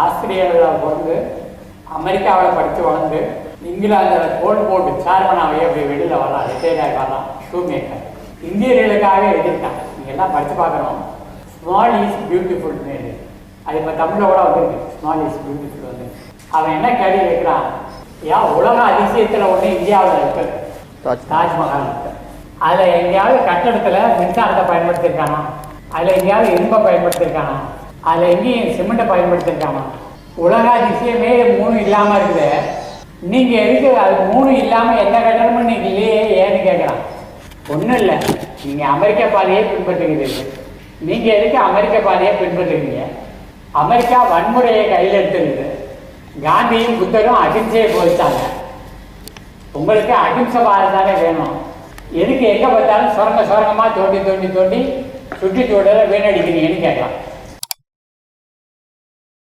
ஆஸ்திரேலியாவில் பிறந்து அமெரிக்காவில் படித்து வளர்ந்து இங்கிலாந்தில் கோல் போட்டு சேர்மனாகவே அப்படி வெளியில் வரலாம் ரிட்டையர்ட் ஆகி வரலாம் ஷூ மேக்கர் இந்தியர்களுக்காகவே எழுதியிருக்காங்க. நீங்கள் எல்லாம் படித்து பார்க்கணும். ஸ்மால் இஸ் பியூட்டிஃபுல்னு அது இப்போ தமிழில் கூட வந்திருக்கு. ஸ்மால் இஸ் பியூட்டிஃபுல் வந்து. அவன் என்ன கேள்வி கேட்குறான்? ஏன் உலக அதிசயத்தில் ஒன்று இந்தியாவில் இருக்கு? தாஜ் தாஜ்மஹால் அதில் எங்கேயாவது கட்டடத்தில் மின்சாரத்தை பயன்படுத்தியிருக்கானா? அதில் எங்கேயாவது இரும்பை பயன்படுத்தியிருக்கானா? அதில் எங்கேயும் சிமெண்ட்டை பயன்படுத்தியிருக்கானா உலக அதிசயமே மூணு இல்லாமல் இருக்குது. நீங்கள் எதுக்கு அது மூணு இல்லாமல் என்ன கட்டணமும் நீங்கள் இல்லையே ஏன்னு கேட்குறான் ஒன்றும் இல்லை. நீங்கள் அமெரிக்க பாதையை பின்பற்றுகிறீர்கள். நீங்கள் எதுக்கு அமெரிக்க பாதையை பின்பற்றுறீங்க? அமெரிக்கா வன்முறையை கையில் எடுத்துருக்குது காந்தியும் புத்தரும் அகிம்சையை போதித்தாங்க உங்களுக்கு அகிம்சை பாதை தானே வேணும். எதுக்கு எங்கே பார்த்தாலும் சுரங்க சுரங்கமாக தோண்டி தோண்டி தோண்டி சுற்றுச்சூழலை வீணடிக்கிறீங்கன்னு கேட்கலாம்.